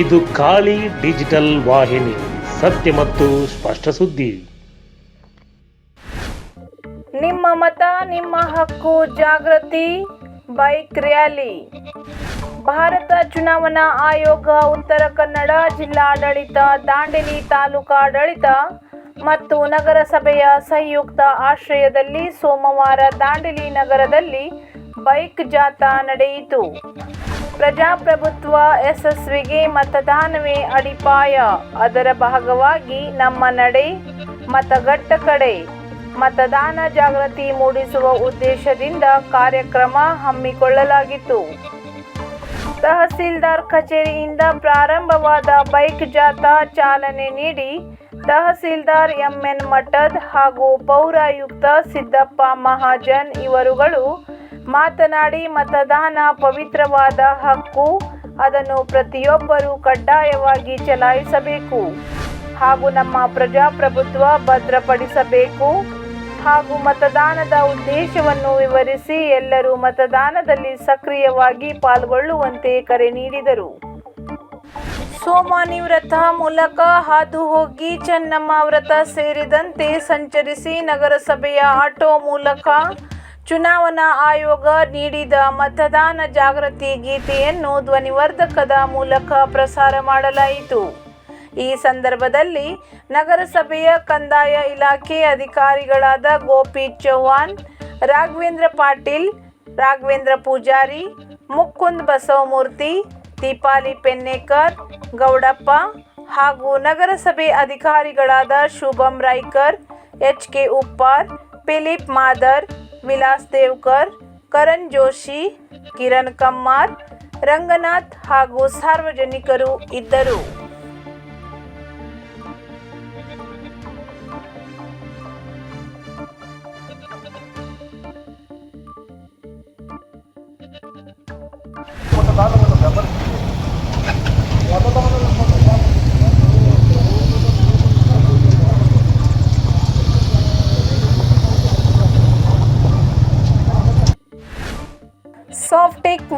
ಇದು ಖಾಲಿ ಡಿಜಿಟಲ್ ವಾಹಿನಿ, ಸತ್ಯ ಮತ್ತು ಸ್ಪಷ್ಟ ಸುದ್ದಿ. ನಿಮ್ಮ ಮತ, ನಿಮ್ಮ ಹಕ್ಕು, ಜಾಗೃತಿ, ಬೈಕ್ ರ್ಯಾಲಿ. ಭಾರತ ಚುನಾವಣಾ ಆಯೋಗ, ಉತ್ತರ ಕನ್ನಡ ಜಿಲ್ಲಾಡಳಿತ, ದಾಂಡೇಲಿ ತಾಲೂಕಾಡಳಿತ ಮತ್ತು ನಗರಸಭೆಯ ಸಂಯುಕ್ತ ಆಶ್ರಯದಲ್ಲಿ ಸೋಮವಾರ ದಾಂಡೇಲಿ ನಗರದಲ್ಲಿ ಬೈಕ್ ಜಾಥಾ ನಡೆಯಿತು. ಪ್ರಜಾಪ್ರಭುತ್ವ ಯಶಸ್ವಿಗೆ ಮತದಾನವೇ ಅಡಿಪಾಯ. ಅದರ ಭಾಗವಾಗಿ ನಮ್ಮ ನಡೆ, ಮತಗಟ್ಟ ಕಡೆ. ಮತದಾನ ಜಾಗೃತಿ ಮೂಡಿಸುವ ಉದ್ದೇಶದಿಂದ ಕಾರ್ಯಕ್ರಮ ಹಮ್ಮಿಕೊಳ್ಳಲಾಗಿತ್ತು. ತಹಸೀಲ್ದಾರ್ ಕಚೇರಿಯಿಂದ ಪ್ರಾರಂಭವಾದ ಬೈಕ್ ಜಾಥಾ ಚಾಲನೆ ನೀಡಿ ತಹಸೀಲ್ದಾರ್ ಎಂಎನ್ ಮಠದ್ ಹಾಗೂ ಪೌರಾಯುಕ್ತ ಸಿದ್ದಪ್ಪ ಮಹಾಜನ್ ಇವರುಗಳು ಮಾತನಾಡಿ ಮತದಾನ ಪವಿತ್ರವಾದ ಹಕ್ಕು ಅದನ್ನು ಪ್ರತಿಯೊಬ್ಬರೂ ಕಡ್ಡಾಯವಾಗಿ ಚಲಾಯಿಸಬೇಕು ಹಾಗೂ ನಮ್ಮ ಪ್ರಜಾಪ್ರಭುತ್ವ ಭದ್ರಪಡಿಸಬೇಕು ಹಾಗೂ ಮತದಾನದ ಉದ್ದೇಶವನ್ನು ವಿವರಿಸಿ ಎಲ್ಲರೂ ಮತದಾನದಲ್ಲಿ ಸಕ್ರಿಯವಾಗಿ ಪಾಲ್ಗೊಳ್ಳುವಂತೆ ಕರೆ ನೀಡಿದರು. ಸೋಮಾನಿ ವ್ರತ ಮೂಲಕ ಹಾದು ಹೋಗಿ ಚೆನ್ನಮ್ಮ ವ್ರತ ಸೇರಿದಂತೆ ಸಂಚರಿಸಿ ನಗರಸಭೆಯ ಆಟೋ ಮೂಲಕ ಚುನಾವಣಾ ಆಯೋಗ ನೀಡಿದ ಮತದಾನ ಜಾಗೃತಿ ಗೀತೆಯನ್ನು ಧ್ವನಿವರ್ಧಕದ ಮೂಲಕ ಪ್ರಸಾರ ಮಾಡಲಾಯಿತು. ಈ ಸಂದರ್ಭದಲ್ಲಿ ನಗರಸಭೆಯ ಕಂದಾಯ ಇಲಾಖೆ ಅಧಿಕಾರಿಗಳಾದ ಗೋಪಿ ಚೌಹಾಣ್, ರಾಘವೇಂದ್ರ ಪಾಟೀಲ್, ರಾಘವೇಂದ್ರ ಪೂಜಾರಿ, ಮುಕುಂದ್ ಬಸವಮೂರ್ತಿ, ದೀಪಾಲಿ ಪೆನ್ನೇಕರ್, ಗೌಡಪ್ಪ ಹಾಗೂ ನಗರಸಭೆ ಅಧಿಕಾರಿಗಳಾದ Shubham Raikar, H K Uppar, Philip Madar Vilas Devkar Karan Joshi Kiran Kammar Ranganath ಹಾಗೂ ಸಾರ್ವಜನಿಕರು ಇದ್ದರು ಸಾಫ್ಟೆಕ್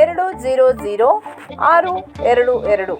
ಎರಡು ಜೀರೋ ಜೀರೋ ಆರು ಎರಡು ಎರಡು.